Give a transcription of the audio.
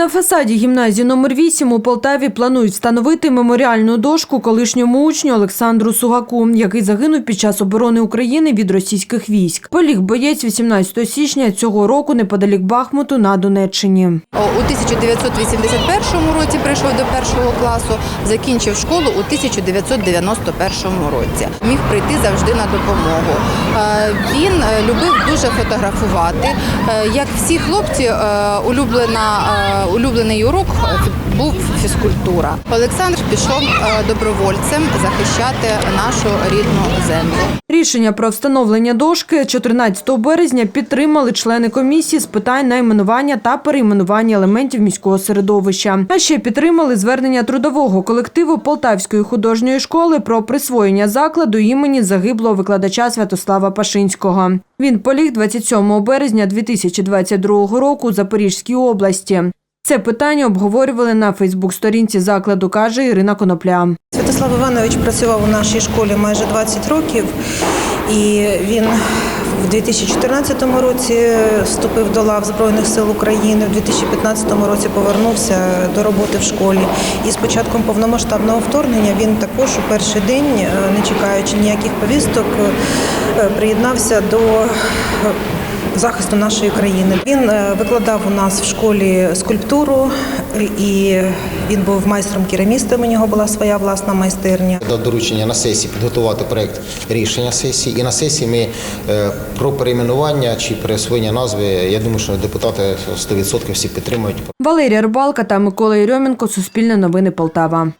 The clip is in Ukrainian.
На фасаді гімназії номер 8 у Полтаві планують встановити меморіальну дошку колишньому учню Олександру Сугаку, який загинув під час оборони України від російських військ. Поліг боєць 18 січня цього року неподалік Бахмуту на Донеччині. У 1981 році прийшов до першого класу, закінчив школу у 1991 році. Міг прийти завжди на допомогу. Е, Він е, любив дуже фотографувати. Е, Як всі хлопці, улюблена, улюблений урок був фізкультура. Олександр пішов е, добровольцем захищати нашу рідну землю. Рішення про встановлення дошки 14 березня підтримали члени комісії з питань найменування та перейменування елементів міського середовища. А ще підтримали звернення трудового колективу Полтавської художньої школи про присвоєння закладу імені загиблого викладача Святослава Пашинського. Він поліг 27 березня 2022 року у Запорізькій області. Це питання обговорювали на Фейсбук-сторінці закладу, каже Ірина Конопля. Святослав Іванович працював у нашій школі майже 20 років, і він в 2014 році вступив до лав Збройних сил України. В 2015 році повернувся до роботи в школі. І з початком повномасштабного вторгнення він також у перший день, е, не чекаючи ніяких повісток, е, приєднався до захисту нашої країни. Він е, викладав у нас в школі скульптуру, і він був майстром керамістом. У нього була своя власна майстерня. Дав доручення на сесії підготувати проект рішення сесії. І на сесії ми е, про перейменування чи присвоєння назви. Я думаю, що депутати 100% всі підтримують. Валерія Рибалка та Микола Єрьомінко. Суспільне новини Полтава.